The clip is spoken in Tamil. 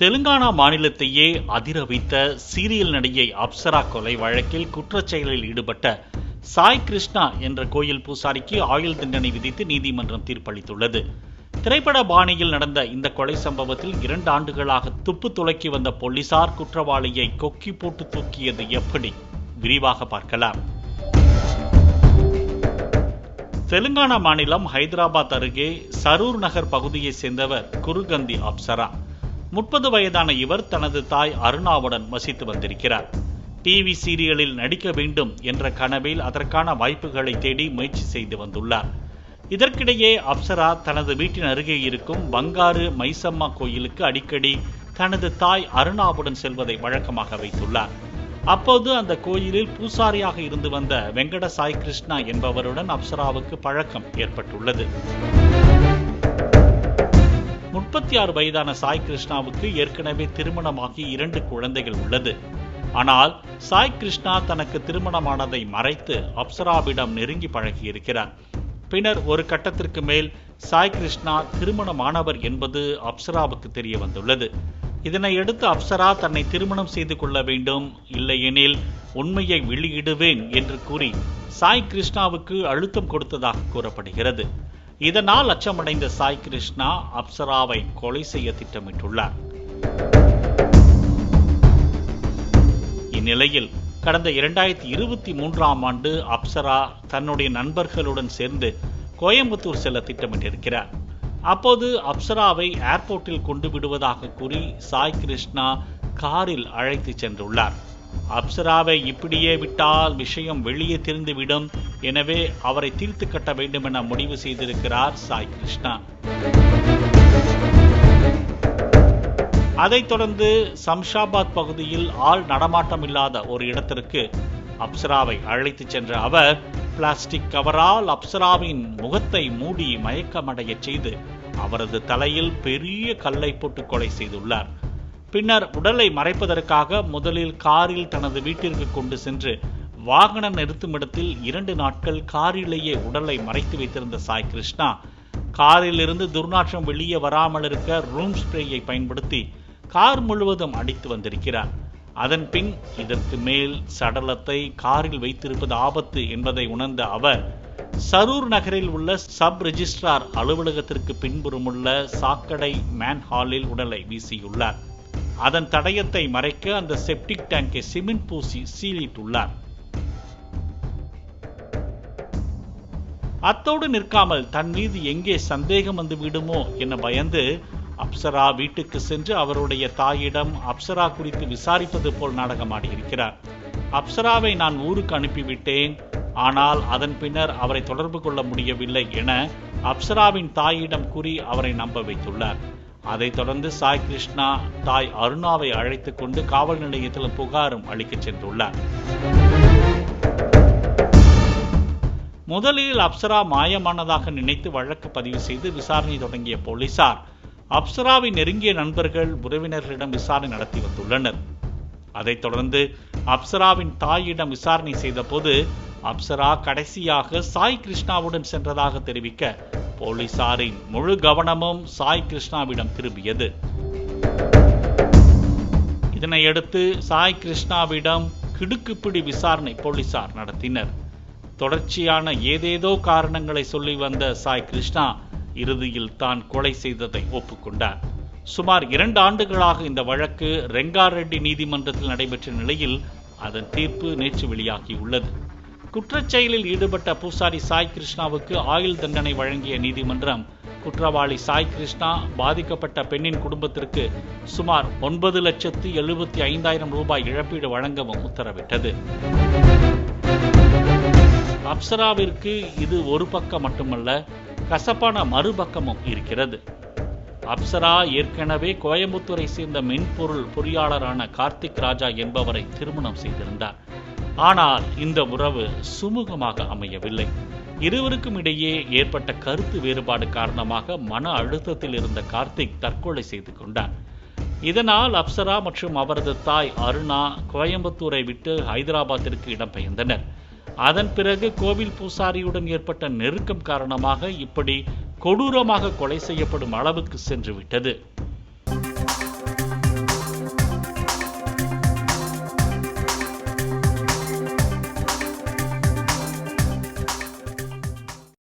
தெலுங்கானா மாநிலத்தையே அதிர வைத்த சீரியல் நடிகை அப்சரா கொலை வழக்கில் குற்றச்செயலில் ஈடுபட்ட சாய் கிருஷ்ணா என்ற கோயில் பூசாரிக்கு ஆயுள் தண்டனை விதித்து நீதிமன்றம் தீர்ப்பளித்துள்ளது. திரைப்பட பாணியில் நடந்த இந்த கொலை சம்பவத்தில் இரண்டு ஆண்டுகளாக துப்பு துளக்கி வந்த போலீசார் குற்றவாளியை கொக்கி போட்டு தூக்கியது எப்படி? விரிவாக பார்க்கலாம். தெலுங்கானா மாநிலம் ஹைதராபாத் அருகே சரூர் நகர் பகுதியைச் சேர்ந்தவர் குருகந்தி அப்சரா. முப்பது வயதான இவர் தனது தாய் அருணாவுடன் வசித்து வந்திருக்கிறார். டிவி சீரியலில் நடிக்க வேண்டும் என்ற கனவில் அதற்கான வாய்ப்புகளை தேடி முயற்சி செய்து வந்துள்ளார். இதற்கிடையே அப்சரா தனது வீட்டின் அருகே இருக்கும் பங்காரு மைசம்மா கோயிலுக்கு அடிக்கடி தனது தாய் அருணாவுடன் செல்வதை வழக்கமாக வைத்துள்ளார். அப்போது அந்த கோயிலில் பூசாரியாக இருந்து வந்த வெங்கட சாய் கிருஷ்ணா என்பவருடன் அப்சராவுக்கு பழக்கம் ஏற்பட்டுள்ளது. முப்பத்தி ஆறு வயதான சாய் கிருஷ்ணாவுக்கு ஏற்கனவே திருமணமாகி இரண்டு குழந்தைகள் உள்ளது. ஆனால் சாய் கிருஷ்ணா தனக்கு திருமணமானதை மறைத்து அப்சராவிடம் நெருங்கி பழகியிருக்கிறார் பின்னர் ஒரு கட்டத்திற்கு மேல் சாய் கிருஷ்ணா திருமணமானவர் என்பது அப்சராவுக்கு தெரிய வந்துள்ளது. இதனையடுத்து அப்சரா தன்னை திருமணம் செய்து கொள்ள வேண்டும் இல்லையெனில் உண்மையை வெளியிடுவேன் என்று கூறி சாய் கிருஷ்ணாவுக்கு அழுத்தம் கொடுத்ததாக கூறப்படுகிறது. இதனால் அச்சமடைந்த சாய் கிருஷ்ணா அப்சராவை கொலை செய்ய திட்டமிட்டுள்ளார். இந்நிலையில் கடந்த இரண்டாயிரத்தி இருபத்தி மூன்றாம் ஆண்டு அப்சரா தன்னுடைய நண்பர்களுடன் சேர்ந்து கோயம்புத்தூர் செல்ல திட்டமிட்டிருக்கிறார். அப்போது அப்சராவை ஏர்போர்ட்டில் கொண்டு விடுவதாக கூறி சாய் கிருஷ்ணா காரில் அழைத்து சென்றுள்ளார். அப்சராவை இப்படியே விட்டால் விஷயம் வெளியே தெரிந்துவிடும் எனவே அவரை தீர்த்து கட்ட வேண்டும் என முடிவு செய்திருக்கிறார் சாய் கிருஷ்ணா. அதைத் தொடர்ந்து சம்ஷாபாத் பகுதியில் ஆள் நடமாட்டம் இல்லாத ஒரு இடத்திற்கு அப்சராவை அழைத்துச் சென்ற அவர் பிளாஸ்டிக் கவரால் அப்சராவின் முகத்தை மூடி மயக்கமடையச் செய்து அவரது தலையில் பெரிய கல்லை போட்டு கொலை செய்துள்ளார். பின்னர் உடலை மறைப்பதற்காக முதலில் காரில் தனது வீட்டிற்கு கொண்டு சென்று வாகன நிறுத்துமிடத்தில் இரண்டு நாட்கள் காரிலேயே உடலை மறைத்து வைத்திருந்த சாய் கிருஷ்ணா காரில் இருந்து துர்நாற்றம் வெளியே வராமல் இருக்க ரூம் ஸ்ப்ரேயை பயன்படுத்தி கார் முழுவதும் அடித்து வந்திருக்கிறார். அதன் பின் இதற்கு மேல் சடலத்தை காரில் வைத்திருப்பது ஆபத்து என்பதை உணர்ந்த அவர் சரூர் நகரில் உள்ள சப் ரெஜிஸ்ட்ரார் அலுவலகத்திற்கு பின்புறமுள்ள சாக்கடை மேன் ஹாலில் உடலை வீசியுள்ளார். அதன் தடயத்தை மறைக்க அந்த செப்டிக் டேங்கை சிமெண்ட் பூசி சீலிட்டுள்ளார். அத்தோடு நிற்காமல் தன் மீது எங்கே சந்தேகம் வந்து விடுமோ என பயந்து அப்சரா வீட்டுக்கு சென்று அவருடைய தாயிடம் அப்சரா குறித்து விசாரிப்பது போல் நாடகமாடியிருக்கிறார் அப்சராவை நான் ஊருக்கு அனுப்பிவிட்டேன். ஆனால் அதன் பின்னர் அவரை தொடர்பு கொள்ள முடியவில்லை என அப்சராவின் தாயிடம் கூறி அவரை நம்ப வைத்துள்ளார். அதைத் தொடர்ந்து சாய் கிருஷ்ணா தாய் அருணாவை அழைத்துக் கொண்டு காவல் நிலையத்தில் புகாரும் அளிக்கச் சென்றுள்ளார். முதலில் அப்சரா மாயமானதாக நினைத்து வழக்கு பதிவு செய்து விசாரணை தொடங்கிய போலீசார் அப்சராவின் நெருங்கிய நண்பர்கள் உறவினர்களிடம் விசாரணை நடத்தி வந்துள்ளனர். அதைத் தொடர்ந்து அப்சராவின் தாயிடம் விசாரணை செய்தபோது அப்சரா கடைசியாக சாய் கிருஷ்ணாவுடன் சென்றதாக தெரிவிக்க போலீசாரின் முழு கவனமும் சாய் கிருஷ்ணாவிடம் திரும்பியது. இதனையடுத்து சாய் கிருஷ்ணாவிடம் கிடுக்குப்பிடி விசாரணை போலீசார் நடத்தினர். தொடர்ச்சியான ஏதேதோ காரணங்களை சொல்லி வந்த சாய் கிருஷ்ணா இறுதியில் தான் கொலை செய்ததை ஒப்புக்கொண்டார். சுமார் இரண்டு ஆண்டுகளாக இந்த வழக்கு ரெங்காரெட்டி நீதிமன்றத்தில் நடைபெற்ற நிலையில் அதன் தீர்ப்பு நேற்று வெளியாகியுள்ளது குற்றச்செயலில் ஈடுபட்ட பூசாரி சாய் கிருஷ்ணாவுக்கு ஆயுள் தண்டனை வழங்கிய நீதிமன்றம் குற்றவாளி சாய் கிருஷ்ணா பாதிக்கப்பட்ட பெண்ணின் குடும்பத்திற்கு சுமார் ஒன்பது லட்சத்து எழுபத்தி ஐந்தாயிரம் ரூபாய் இழப்பீடு வழங்கவும் உத்தரவிட்டது. அப்சராவிற்கு இது ஒரு பக்கம் மட்டுமல்ல கசப்பான மறுபக்கமும் இருக்கிறது. அப்சரா ஏற்கனவே கோயம்புத்தூரை சேர்ந்த மென்பொருள் பொறியாளரான கார்த்திக் ராஜா என்பவரை திருமணம் செய்திருந்தார். ஆனால் இந்த உறவு சுமூகமாக அமையவில்லை. இருவருக்கும் இடையே ஏற்பட்ட கருத்து வேறுபாடு காரணமாக மன அழுத்தத்தில் இருந்த கார்த்திக் தற்கொலை செய்து கொண்டார். இதனால் அப்சரா மற்றும் அவரது தாய் அருணா கோயம்புத்தூரை விட்டு ஹைதராபாத்திற்கு இடம்பெயர்ந்தனர். அதன் பிறகு கோவில் பூசாரியுடன் ஏற்பட்ட நெருக்கம் காரணமாக இப்படி கொடூரமாக கொலை செய்யப்படும் அளவுக்கு சென்று விட்டது